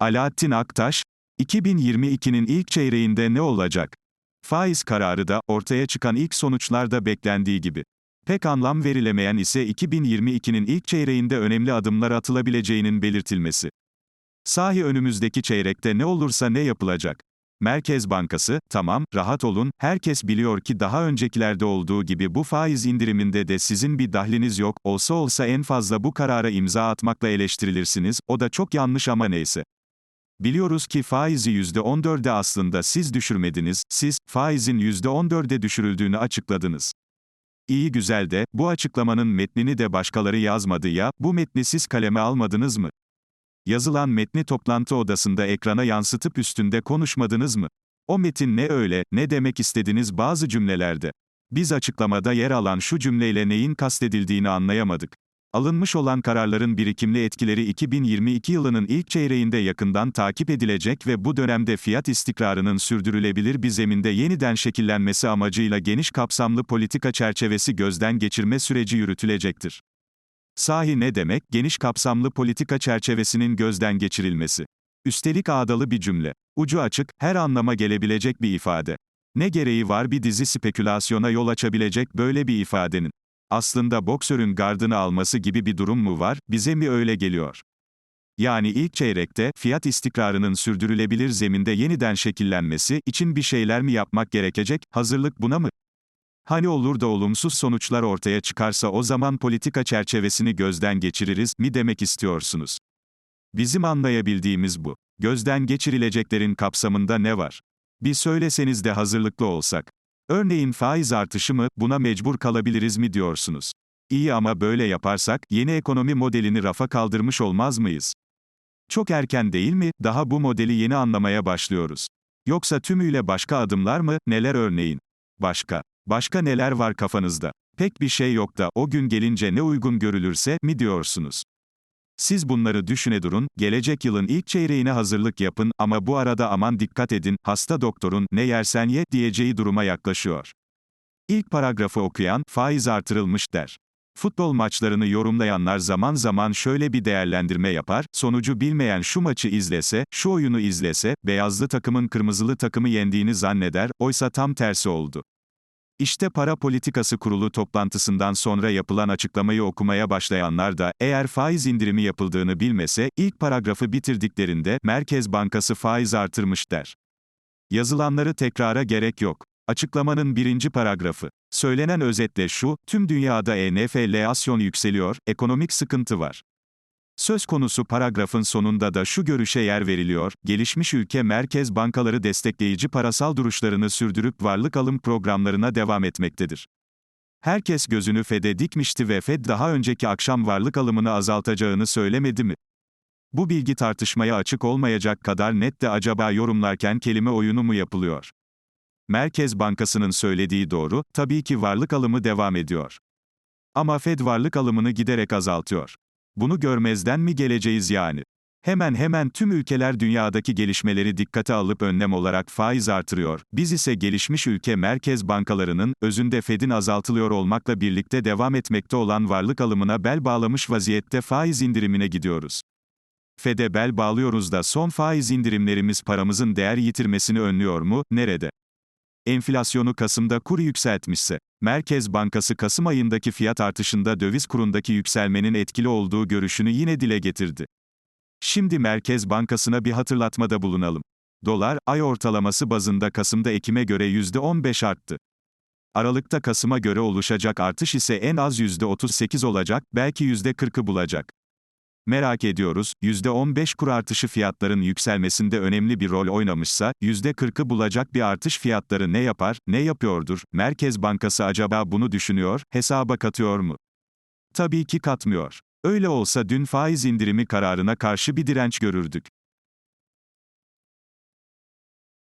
Alaaddin Aktaş, 2022'nin ilk çeyreğinde ne olacak? Faiz kararı da, ortaya çıkan ilk sonuçlarda beklendiği gibi. Pek anlam verilemeyen ise 2022'nin ilk çeyreğinde önemli adımlar atılabileceğinin belirtilmesi. Sahi önümüzdeki çeyrekte ne olursa ne yapılacak? Merkez Bankası, tamam, rahat olun, herkes biliyor ki daha öncekilerde olduğu gibi bu faiz indiriminde de sizin bir dahliniz yok, olsa olsa en fazla bu karara imza atmakla eleştirilirsiniz, o da çok yanlış ama neyse. Biliyoruz ki faizi %14'e aslında siz düşürmediniz, siz, faizin %14'e düşürüldüğünü açıkladınız. İyi güzel de, bu açıklamanın metnini de başkaları yazmadı ya, bu metni siz kaleme almadınız mı? Yazılan metni toplantı odasında ekrana yansıtıp üstünde konuşmadınız mı? O metin ne öyle, ne demek istediniz bazı cümlelerde. Biz açıklamada yer alan şu cümleyle neyin kastedildiğini anlayamadık. Alınmış olan kararların birikimli etkileri 2022 yılının ilk çeyreğinde yakından takip edilecek ve bu dönemde fiyat istikrarının sürdürülebilir bir zeminde yeniden şekillenmesi amacıyla geniş kapsamlı politika çerçevesi gözden geçirme süreci yürütülecektir. Sahi ne demek, geniş kapsamlı politika çerçevesinin gözden geçirilmesi? Üstelik ağdalı bir cümle. Ucu açık, her anlama gelebilecek bir ifade. Ne gereği var bir dizi spekülasyona yol açabilecek böyle bir ifadenin? Aslında boksörün gardını alması gibi bir durum mu var, bize mi öyle geliyor? Yani ilk çeyrekte, fiyat istikrarının sürdürülebilir zeminde yeniden şekillenmesi için bir şeyler mi yapmak gerekecek, hazırlık buna mı? Hani olur da olumsuz sonuçlar ortaya çıkarsa o zaman politika çerçevesini gözden geçiririz mi demek istiyorsunuz? Bizim anlayabildiğimiz bu. Gözden geçirileceklerin kapsamında ne var? Bir söyleseniz de hazırlıklı olsak. Örneğin faiz artışı mı, buna mecbur kalabiliriz mi diyorsunuz? İyi ama böyle yaparsak, yeni ekonomi modelini rafa kaldırmış olmaz mıyız? Çok erken değil mi, daha bu modeli yeni anlamaya başlıyoruz. Yoksa tümüyle başka adımlar mı, neler örneğin? Başka. Başka neler var kafanızda? Pek bir şey yok da, o gün gelince ne uygun görülürse, mi diyorsunuz? Siz bunları düşüne durun, gelecek yılın ilk çeyreğine hazırlık yapın ama bu arada aman dikkat edin, hasta doktorun, ne yersen ye, diyeceği duruma yaklaşıyor. İlk paragrafı okuyan, faiz artırılmış der. Futbol maçlarını yorumlayanlar zaman zaman şöyle bir değerlendirme yapar, sonucu bilmeyen şu maçı izlese, şu oyunu izlese, beyazlı takımın kırmızılı takımı yendiğini zanneder, oysa tam tersi oldu. İşte Para Politikası Kurulu toplantısından sonra yapılan açıklamayı okumaya başlayanlar da, eğer faiz indirimi yapıldığını bilmese, ilk paragrafı bitirdiklerinde, Merkez Bankası faiz artırmış der. Yazılanları tekrara gerek yok. Açıklamanın birinci paragrafı. Söylenen özetle şu, tüm dünyada enflasyon yükseliyor, ekonomik sıkıntı var. Söz konusu paragrafın sonunda da şu görüşe yer veriliyor, gelişmiş ülke merkez bankaları destekleyici parasal duruşlarını sürdürüp varlık alım programlarına devam etmektedir. Herkes gözünü FED'e dikmişti ve FED daha önceki akşam varlık alımını azaltacağını söylemedi mi? Bu bilgi tartışmaya açık olmayacak kadar net de acaba yorumlarken kelime oyunu mu yapılıyor? Merkez Bankası'nın söylediği doğru, tabii ki varlık alımı devam ediyor. Ama Fed varlık alımını giderek azaltıyor. Bunu görmezden mi geleceğiz yani? Hemen hemen tüm ülkeler dünyadaki gelişmeleri dikkate alıp önlem olarak faiz artırıyor. Biz ise gelişmiş ülke merkez bankalarının, özünde Fed'in azaltılıyor olmakla birlikte devam etmekte olan varlık alımına bel bağlamış vaziyette faiz indirimine gidiyoruz. Fed'e bel bağlıyoruz da son faiz indirimlerimiz paramızın değer yitirmesini önlüyor mu, nerede? Enflasyonu Kasım'da kur yükseltmişse, Merkez Bankası Kasım ayındaki fiyat artışında döviz kurundaki yükselmenin etkili olduğu görüşünü yine dile getirdi. Şimdi Merkez Bankası'na bir hatırlatmada bulunalım. Dolar, ay ortalaması bazında Kasım'da Ekim'e göre %15 arttı. Aralıkta Kasım'a göre oluşacak artış ise en az %38 olacak, belki %40'ı bulacak. Merak ediyoruz, %15 kur artışı fiyatların yükselmesinde önemli bir rol oynamışsa, %40'ı bulacak bir artış fiyatları ne yapar, ne yapıyordur? Merkez Bankası acaba bunu düşünüyor, hesaba katıyor mu? Tabii ki katmıyor. Öyle olsa dün faiz indirimi kararına karşı bir direnç görürdük.